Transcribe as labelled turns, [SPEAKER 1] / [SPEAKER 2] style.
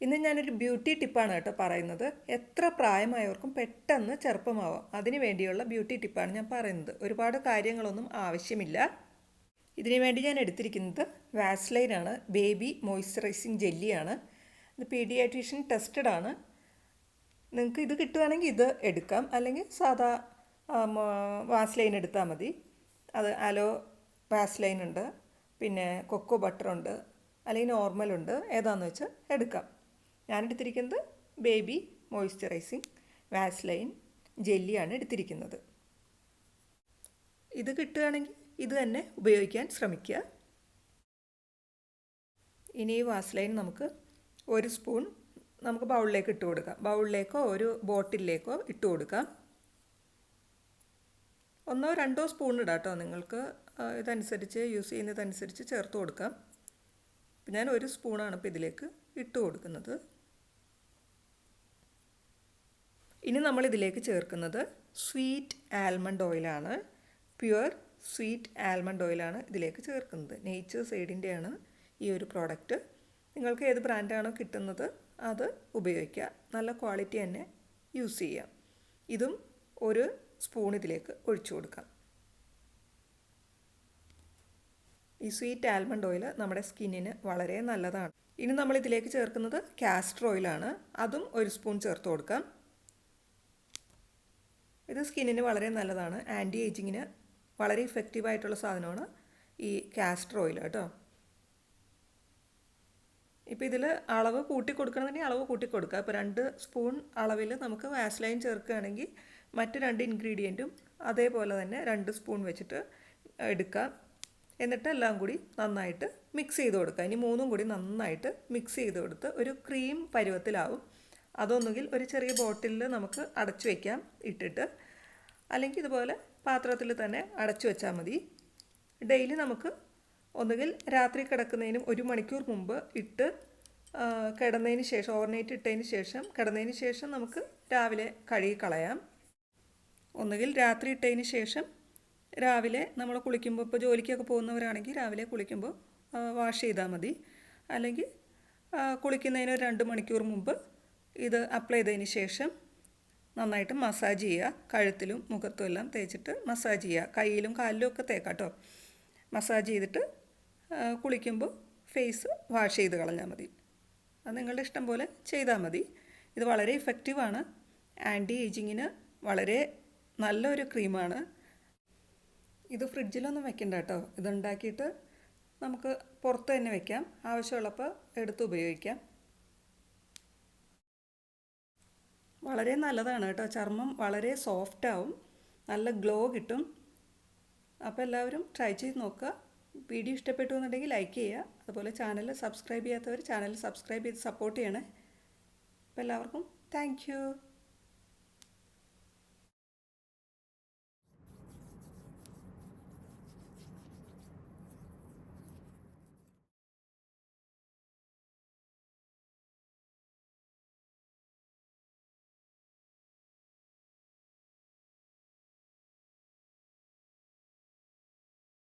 [SPEAKER 1] ഇന്ന് ഞാനൊരു ബ്യൂട്ടി ടിപ്പാണ് കേട്ടോ പറയുന്നത്. എത്ര പ്രായമായവർക്കും പെട്ടെന്ന് ചെറുപ്പമാവാം. അതിനു വേണ്ടിയുള്ള ബ്യൂട്ടി ടിപ്പാണ് ഞാൻ പറയുന്നത്. ഒരുപാട് കാര്യങ്ങളൊന്നും ആവശ്യമില്ല. ഇതിനു വേണ്ടി ഞാൻ എടുത്തിരിക്കുന്നത് വാസ്ലൈനാണ് ബേബി മോയ്സ്ചറൈസിങ് ജെല്ലിയാണ് ഇത് പീഡിയാട്രീഷ്യൻ ടെസ്റ്റഡ് ആണ്. നിങ്ങൾക്ക് ഇത് കിട്ടുകയാണെങ്കിൽ ഇത് എടുക്കാം. അല്ലെങ്കിൽ സാധാ വാസ്ലൈൻ എടുത്താൽ മതി. അത് അലോ വാസ്ലൈൻ ഉണ്ട്. പിന്നെ കൊക്കോ ബട്ടർ ഉണ്ട്. അല്ലെങ്കിൽ നോർമൽ ഉണ്ട്. ഏതാണെന്ന് വെച്ചാൽ എടുക്കാം. ഞാൻ എടുത്തിരിക്കുന്നത് ബേബി മോയ്സ്ചറൈസിങ് വാസ്ലൈൻ ജെല്ലിയാണ് എടുത്തിരിക്കുന്നത്. ഇത് കിട്ടുകയാണെങ്കിൽ ഇത് തന്നെ ഉപയോഗിക്കാൻ ശ്രമിക്കുക. ഇനി ഈ വാസ്ലൈൻ നമുക്ക് ഒരു സ്പൂൺ നമുക്ക് ബൗളിലേക്ക് ഇട്ട് കൊടുക്കാം. ബൗളിലേക്കോ ഒരു ബോട്ടിലേക്കോ ഇട്ട് കൊടുക്കാം. ഒന്നോ രണ്ടോ സ്പൂൺ ഇടാം കേട്ടോ നിങ്ങൾക്ക് ഇതനുസരിച്ച് യൂസ് ചെയ്യുന്നതനുസരിച്ച് ചേർത്ത് കൊടുക്കാം. ഞാൻ ഒരു സ്പൂണാണ് ഇപ്പോൾ ഇതിലേക്ക് ഇട്ട് കൊടുക്കുന്നത്. ഇനി നമ്മൾ ഇതിലേക്ക് ചേർക്കുന്നത് സ്വീറ്റ് ആൽമണ്ട് ഓയിലാണ്. പ്യുവർ സ്വീറ്റ് ആൽമണ്ട് ഓയിലാണ് ഇതിലേക്ക് ചേർക്കുന്നത്. നേച്ചർ സൈഡിന്റെയാണ് ഈ ഒരു പ്രോഡക്റ്റ്. നിങ്ങൾക്ക് ഏത് ബ്രാൻഡാണോ കിട്ടുന്നത് അത് ഉപയോഗിക്കുക. നല്ല ക്വാളിറ്റി തന്നെ യൂസ് ചെയ്യാം. ഇതും ഒരു സ്പൂൺ ഇതിലേക്ക് ഒഴിച്ചു കൊടുക്കാം. ഈ സ്വീറ്റ് ആൽമണ്ട് ഓയിൽ നമ്മുടെ സ്കിന്നിന് വളരെ നല്ലതാണ്. ഇനി നമ്മൾ ഇതിലേക്ക് ചേർക്കുന്നത് കാസ്റ്റർ ഓയിലാണ്. അതും ഒരു സ്പൂൺ ചേർത്ത് കൊടുക്കാം. ഇത് സ്കിന്നിന് വളരെ നല്ലതാണ്. ആന്റി ഏജിങ്ങിന് വളരെ ഇഫക്റ്റീവ് ആയിട്ടുള്ള സാധനമാണ് ഈ കാസ്റ്റർ ഓയിൽ കേട്ടോ. ഇപ്പോൾ ഇതിൽ അളവ് കൂട്ടി കൊടുക്കണമെന്നുണ്ടെങ്കിൽ അളവ് കൂട്ടി കൊടുക്കുക. ഇപ്പോൾ രണ്ട് സ്പൂൺ അളവിൽ നമുക്ക് വാസ്ലൈൻ ചേർക്കുകയാണെങ്കിൽ മറ്റ് രണ്ട് ഇൻഗ്രീഡിയന്റും അതേപോലെ തന്നെ രണ്ട് സ്പൂൺ വെച്ചിട്ട് എടുക്കുക. എന്നിട്ട് എല്ലാം കൂടി നന്നായിട്ട് മിക്സ് ചെയ്ത് കൊടുക്കുക. ഇനി മൂന്നും കൂടി നന്നായിട്ട് മിക്സ് ചെയ്ത് കൊടുത്ത് ഒരു ക്രീം പരുവത്തിലാവും. അതൊന്നുകിൽ ഒരു ചെറിയ ബോട്ടിലിൽ നമുക്ക് അടച്ചു വയ്ക്കാം ഇട്ടിട്ട്. അല്ലെങ്കിൽ ഇതുപോലെ പാത്രത്തിൽ തന്നെ അടച്ചു വെച്ചാൽ മതി. ഡെയിലി നമുക്ക് ഒന്നുകിൽ രാത്രി കിടക്കുന്നതിനും ഒരു മണിക്കൂർ മുമ്പ് ഇട്ട് കിടന്നതിന് ശേഷം ഓവർനൈറ്റ് ഇട്ടതിന് ശേഷം കിടന്നതിന് ശേഷം നമുക്ക് രാവിലെ കഴുകി കളയാം. ഒന്നുകിൽ രാത്രി ഇട്ടതിന് ശേഷം രാവിലെ നമ്മൾ കുളിക്കുമ്പോൾ ഇപ്പോൾ ജോലിക്കൊക്കെ പോകുന്നവരാണെങ്കിൽ രാവിലെ കുളിക്കുമ്പോൾ വാഷ് ചെയ്താൽ മതി. അല്ലെങ്കിൽ കുളിക്കുന്നതിന് രണ്ട് മണിക്കൂർ മുമ്പ് ഇത് അപ്ലൈ ചെയ്തതിന് ശേഷം നന്നായിട്ട് മസാജ് ചെയ്യുക. കഴുത്തിലും മുഖത്തും എല്ലാം തേച്ചിട്ട് മസാജ് ചെയ്യുക. കയ്യിലും കാലിലും ഒക്കെ തേക്കാട്ടോ കേട്ടോ മസാജ് ചെയ്തിട്ട് കുളിക്കുമ്പോൾ ഫേസ് വാഷ് ചെയ്ത് കളഞ്ഞാൽ മതി. അത് നിങ്ങളുടെ ഇഷ്ടം പോലെ ചെയ്താൽ മതി. ഇത് വളരെ ഇഫക്റ്റീവാണ് ആന്റി ഏജിങ്ങിന് വളരെ നല്ലൊരു ക്രീമാണ് ഇത് ഫ്രിഡ്ജിലൊന്നും വെക്കണ്ട കേട്ടോ ഇതുണ്ടാക്കിയിട്ട് നമുക്ക് പുറത്ത് തന്നെ വെക്കാം. ആവശ്യമുള്ളപ്പോൾ എടുത്ത് ഉപയോഗിക്കാം. വളരെ നല്ലതാണ് കേട്ടോ. ചർമ്മം വളരെ സോഫ്റ്റ് ആവും. നല്ല ഗ്ലോ കിട്ടും. അപ്പോൾ എല്ലാവരും ട്രൈ ചെയ്ത് നോക്കുക. വീഡിയോ ഇഷ്ടപ്പെട്ടു എന്നുണ്ടെങ്കിൽ ലൈക്ക് ചെയ്യുക. അതുപോലെ ചാനൽ സബ്സ്ക്രൈബ് ചെയ്യാത്തവർ ചാനൽ സബ്സ്ക്രൈബ് ചെയ്ത് സപ്പോർട്ട് ചെയ്യണേ. അപ്പോൾ എല്ലാവർക്കും താങ്ക്